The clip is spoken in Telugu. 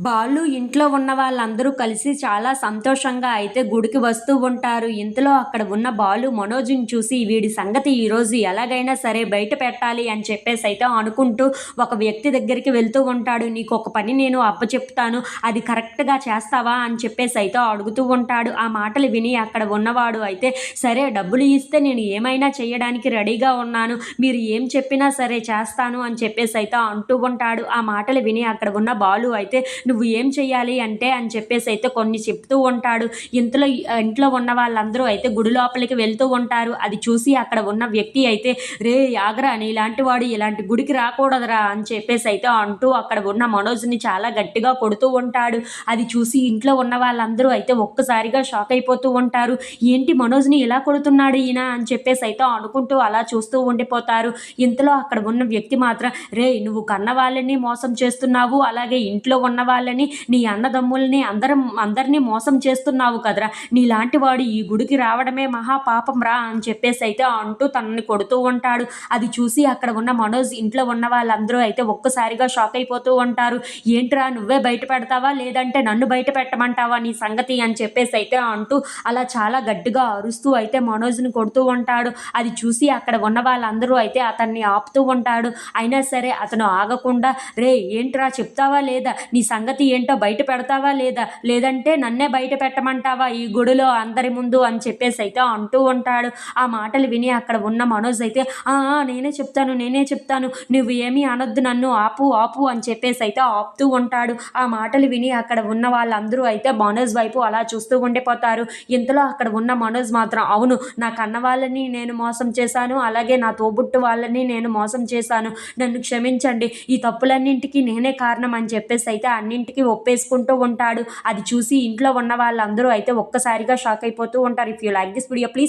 బాలు ఇంట్లో ఉన్న వాళ్ళందరూ కలిసి చాలా సంతోషంగా అయితే గుడికి వస్తూ ఉంటారు. ఇంతలో అక్కడ ఉన్న బాలు మనోజ్ని చూసి వీడి సంగతి ఈరోజు ఎలాగైనా సరే బయట పెట్టాలి అని చెప్పేసి అయితే అనుకుంటూ ఒక వ్యక్తి దగ్గరికి వెళ్తూ ఉంటాడు. నీకు ఒక పని నేను అప్పచెప్తాను. అది కరెక్ట్గా చేస్తావా? అని చెప్పేసి అయితే అడుగుతూ ఉంటాడు. ఆ మాటలు విని అక్కడ ఉన్నవాడు అయితే సరే డబ్బులు ఇస్తే నేను ఏమైనా చేయడానికి రెడీగా ఉన్నాను. మీరు ఏం చెప్పినా సరే చేస్తాను అని చెప్పేసి అయితే అంటూ ఉంటాడు. ఆ మాటలు విని అక్కడ ఉన్న బాలు అయితే నువ్వు ఏం చెయ్యాలి అంటే అని చెప్పేసి అయితే కొన్ని చెప్తూ ఉంటాడు. ఇంతలో ఇంట్లో ఉన్న వాళ్ళందరూ అయితే గుడి లోపలికి వెళ్తూ ఉంటారు. అది చూసి అక్కడ ఉన్న వ్యక్తి అయితే రే యాగరా అని ఇలాంటి వాడు ఇలాంటి గుడికి రాకూడదురా అని చెప్పేసి అయితే అంటూ అక్కడ ఉన్న మనోజ్ని చాలా గట్టిగా కొడుతూ ఉంటాడు. అది చూసి ఇంట్లో ఉన్న వాళ్ళందరూ అయితే ఒక్కసారిగా షాక్ అయిపోతూ ఉంటారు. ఏంటి మనోజ్ని ఇలా కొడుతున్నాడు ఈయన? అని చెప్పేసి అయితే అనుకుంటూ అలా చూస్తూ ఉండిపోతారు. ఇంతలో అక్కడ ఉన్న వ్యక్తి మాత్రం రే నువ్వు కన్న వాళ్ళని మోసం చేస్తున్నావు. అలాగే ఇంట్లో ఉన్న వాళ్ళని నీ అన్నదమ్ముల్ని అందరం అందరినీ మోసం చేస్తున్నావు కదరా. నీలాంటి వాడు ఈ గుడికి రావడమే మహా పాపం రా అని చెప్పేసి అయితే అంటూ తనని కొడుతూ ఉంటాడు. అది చూసి అక్కడ ఉన్న మనోజ్ ఇంట్లో ఉన్న వాళ్ళందరూ అయితే ఒక్కసారిగా షాక్ అయిపోతూ ఉంటారు. ఏంట్రా నువ్వే బయట పెడతావా? లేదంటే నన్ను బయట పెట్టమంటావా నీ సంగతి? అని చెప్పేసి అయితే అంటూ అలా చాలా గట్టిగా అరుస్తూ అయితే మనోజ్ని కొడుతూ ఉంటాడు. అది చూసి అక్కడ ఉన్న వాళ్ళందరూ అయితే అతన్ని ఆపుతూ ఉంటాడు. అయినా సరే అతను ఆగకుండా రే ఏంట్రా చెప్తావా లేదా? నీ సంగతి సంగతి ఏంటో బయట పెడతావా లేదా? లేదంటే నన్నే బయట పెట్టమంటావా? ఈ గుడిలో అందరి ముందు అని చెప్పేసి అయితే అంటూ ఉంటాడు. ఆ మాటలు విని అక్కడ ఉన్న మనోజ్ అయితే నేనే చెప్తాను నేనే చెప్తాను. నువ్వు ఏమీ అనొద్దు నన్ను. ఆపు ఆపు అని చెప్పేసి అయితే ఆపుతూ ఉంటాడు. ఆ మాటలు విని అక్కడ ఉన్న వాళ్ళందరూ అయితే మనోజ్ వైపు అలా చూస్తూ ఉండిపోతారు. ఇంతలో అక్కడ ఉన్న మనోజ్ మాత్రం అవును నా కన్న వాళ్ళని నేను మోసం చేశాను. అలాగే నా తోబుట్టు వాళ్ళని నేను మోసం చేశాను. నన్ను క్షమించండి. ఈ తప్పులన్నింటికి నేనే కారణం అని చెప్పేసి అయితే అన్నింటికి ఒప్పేసుకుంటూ ఉంటాడు. అది చూసి ఇంట్లో ఉన్న వాళ్ళందరూ అయితే ఒక్కసారిగా షాక్ అయిపోతూ ఉంటారు. If you like this video please